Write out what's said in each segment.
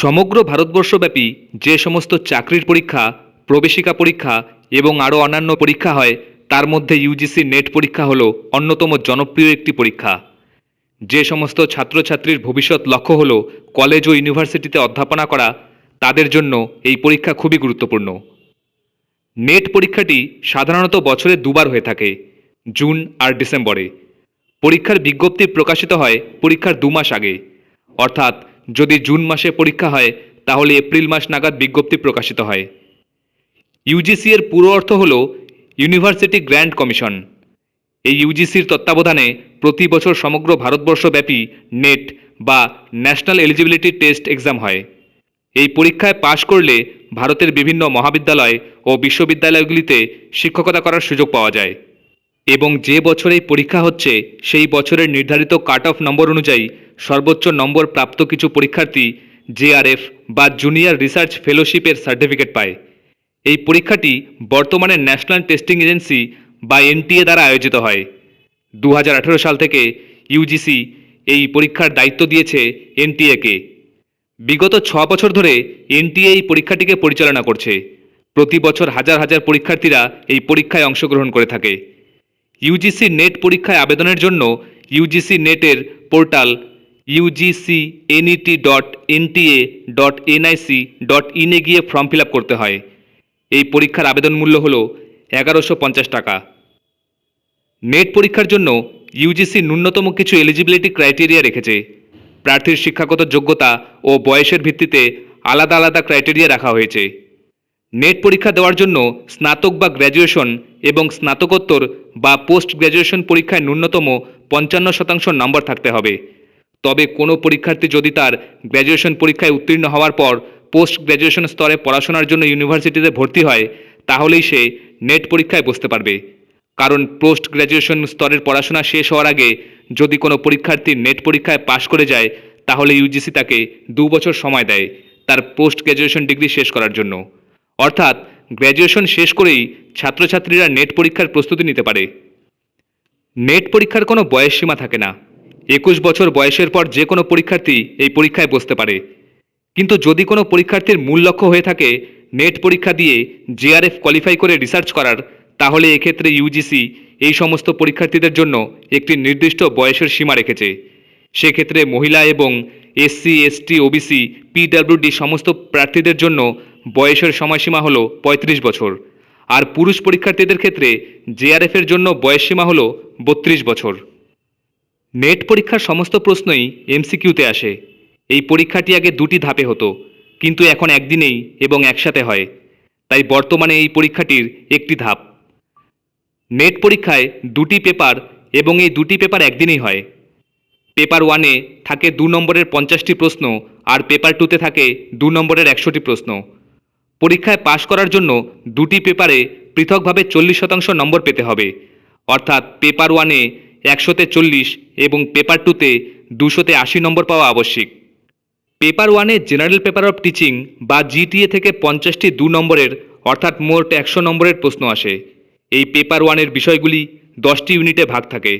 সমগ্র ভারতবর্ষব্যাপী যে সমস্ত চাকরির পরীক্ষা, প্রবেশিকা পরীক্ষা এবং আরও অন্যান্য পরীক্ষা হয়, তার মধ্যে ইউজিসি নেট পরীক্ষা হল অন্যতম জনপ্রিয় একটি পরীক্ষা। যে সমস্ত ছাত্রছাত্রীর ভবিষ্যৎ লক্ষ্য হল কলেজ ও ইউনিভার্সিটিতে অধ্যাপনা করা, তাদের জন্য এই পরীক্ষা খুবই গুরুত্বপূর্ণ। নেট পরীক্ষাটি সাধারণত বছরে দুবার হয়ে থাকে, জুন আর ডিসেম্বরে। পরীক্ষার বিজ্ঞপ্তি প্রকাশিত হয় পরীক্ষার দু মাস আগে। অর্থাৎ যদি জুন মাসে পরীক্ষা হয়, তাহলে এপ্রিল মাস নাগাদ বিজ্ঞপ্তি প্রকাশিত হয়। ইউজিসি এর পুরো অর্থ হল ইউনিভার্সিটি গ্র্যান্ড কমিশন এই ইউজিসির তত্ত্বাবধানে প্রতি বছর সমগ্র ভারতবর্ষব্যাপী নেট বা ন্যাশনাল এলিজিবিলিটি টেস্ট এক্সাম হয়। এই পরীক্ষায় পাশ করলে ভারতের বিভিন্ন মহাবিদ্যালয় ও বিশ্ববিদ্যালয়গুলিতে শিক্ষকতা করার সুযোগ পাওয়া যায়। এবং যে বছর এই পরীক্ষা হচ্ছে, সেই বছরের নির্ধারিত কাট অফ নম্বর অনুযায়ী সর্বোচ্চ নম্বর প্রাপ্ত কিছু পরীক্ষার্থী জেআরএফ বা জুনিয়র রিসার্চ ফেলোশিপের সার্টিফিকেট পায়। এই পরীক্ষাটি বর্তমানে ন্যাশনাল টেস্টিং এজেন্সি বা এনটিএ দ্বারা আয়োজিত হয়। দু হাজার আঠেরো সাল থেকে ইউজিসি এই পরীক্ষার দায়িত্ব দিয়েছে এনটিএকে বিগত ছ বছর ধরে এনটিএ এই পরীক্ষাটিকে পরিচালনা করছে। প্রতি বছর হাজার হাজার পরীক্ষার্থীরা এই পরীক্ষায় অংশগ্রহণ করে থাকে। ইউজিসি নেট পরীক্ষায় আবেদনের জন্য ইউজিসি নেটের portal UGC NET dot NTA dot NIC dot ইনে গিয়ে ফর্ম ফিল করতে হয়। এই পরীক্ষার আবেদন মূল্য হল এগারোশো পঞ্চাশ টাকা। নেট পরীক্ষার জন্য ইউজিসি ন্যূনতম কিছু এলিজিবিলিটি ক্রাইটেরিয়া রেখেছে। প্রার্থীর শিক্ষাগত যোগ্যতা ও বয়সের ভিত্তিতে আলাদা আলাদা ক্রাইটেরিয়া রাখা হয়েছে। নেট পরীক্ষা দেওয়ার জন্য স্নাতক বা গ্র্যাজুয়েশন এবং স্নাতকোত্তর বা পোস্ট গ্র্যাজুয়েশন পরীক্ষায় ন্যূনতম পঞ্চান্ন শতাংশ নম্বর থাকতে হবে। তবে কোনো পরীক্ষার্থী যদি তার গ্র্যাজুয়েশন পরীক্ষায় উত্তীর্ণ হওয়ার পর পোস্ট গ্র্যাজুয়েশন স্তরে পড়াশোনার জন্য ইউনিভার্সিটিতে ভর্তি হয়, তাহলেই সে নেট পরীক্ষায় বসতে পারবে। কারণ পোস্ট গ্র্যাজুয়েশন স্তরের পড়াশোনা শেষ হওয়ার আগে যদি কোনো পরীক্ষার্থী নেট পরীক্ষায় পাশ করে যায়, তাহলে ইউজিসি তাকে দু বছর সময় দেয় তার পোস্ট গ্র্যাজুয়েশন ডিগ্রি শেষ করার জন্য। অর্থাৎ গ্র্যাজুয়েশন শেষ করেই ছাত্রছাত্রীরা নেট পরীক্ষার প্রস্তুতি নিতে পারে। নেট পরীক্ষার কোনো বয়স সীমা থাকে না। একুশ বছর বয়সের পর যে কোনো পরীক্ষার্থী এই পরীক্ষায় বসতে পারে। কিন্তু যদি কোনো পরীক্ষার্থীর মূল লক্ষ্য হয়ে থাকে নেট পরীক্ষা দিয়ে জেআরএফ কোয়ালিফাই করে রিসার্চ করার, তাহলে এক্ষেত্রে ইউজিসি এই সমস্ত পরীক্ষার্থীদের জন্য একটি নির্দিষ্ট বয়সের সীমা রেখেছে। সেক্ষেত্রে মহিলা এবং এসসি, এসটি, ওবিসি, পিডাব্লিউডি সমস্ত প্রার্থীদের জন্য বয়সের সময়সীমা হল পঁয়ত্রিশ বছর। আর পুরুষ পরীক্ষার্থীদের ক্ষেত্রে জেআরএফ এর জন্য বয়সসীমা হল বত্রিশ বছর। নেট পরীক্ষার সমস্ত প্রশ্নই এমসিকিউতে আসে। এই পরীক্ষাটি আগে দুটি ধাপে হতো, কিন্তু এখন একদিনেই এবং একসাথে হয়। তাই বর্তমানে এই পরীক্ষাটির একটি ধাপ। নেট পরীক্ষায় দুটি পেপার এবং এই দুটি পেপার একদিনেই হয়। পেপার ওয়ানে থাকে দু নম্বরের পঞ্চাশটি প্রশ্ন আর পেপার টুতে থাকে দু নম্বরের একশোটি প্রশ্ন। পরীক্ষায় পাশ করার জন্য দুটি পেপারে পৃথকভাবে চল্লিশ শতাংশ নম্বর পেতে হবে। অর্থাৎ পেপার ওয়ানে একশোতে চল্লিশ এবং পেপার টুতে দুশোতে আশি নম্বর পাওয়া আবশ্যিক। পেপার ওয়ানে জেনারেল পেপার অফ টিচিং বা জিটিএ থেকে পঞ্চাশটি দু নম্বরের অর্থাৎ মোট একশো নম্বরের প্রশ্ন আসে। এই পেপার ওয়ানের বিষয়গুলি দশটি ইউনিটে ভাগ থাকে।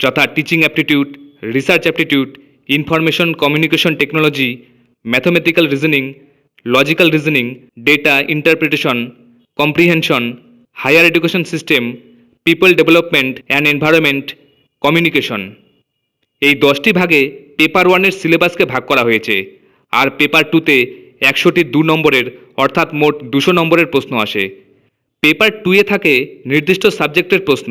যথা teaching aptitude research aptitude information communication technology mathematical reasoning logical reasoning data interpretation comprehension higher education system people development and environment communication এই দশটি ভাগে পেপার ওয়ানের সিলেবাসকে ভাগ করা হয়েছে। আর পেপার টুতে একশোটি দু নম্বরের, অর্থাৎ মোট দুশো নম্বরের প্রশ্ন আসে। পেপার টুয়ে থাকে নির্দিষ্ট সাবজেক্টের প্রশ্ন।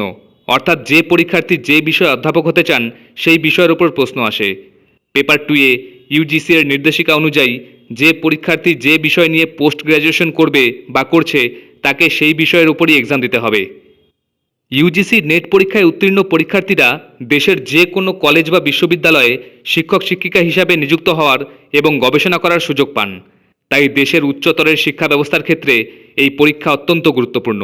অর্থাৎ যে পরীক্ষার্থী যে বিষয়ে অধ্যাপক হতে চান, সেই বিষয়ের উপর প্রশ্ন আসে। পেপার টুয়ে ইউজিসি এর নির্দেশিকা অনুযায়ী, যে পরীক্ষার্থী যে বিষয় নিয়ে পোস্ট গ্র্যাজুয়েশন করবে বা করছে, তাকে সেই বিষয়ের উপরই এক্সাম দিতে হবে। ইউজিসি নেট পরীক্ষায় উত্তীর্ণ পরীক্ষার্থীরা দেশের যে কোনো কলেজ বা বিশ্ববিদ্যালয়ে শিক্ষক শিক্ষিকা হিসাবে নিযুক্ত হওয়ার এবং গবেষণা করার সুযোগ পান। তাই দেশের উচ্চতরের শিক্ষা ব্যবস্থার ক্ষেত্রে এই পরীক্ষা অত্যন্ত গুরুত্বপূর্ণ।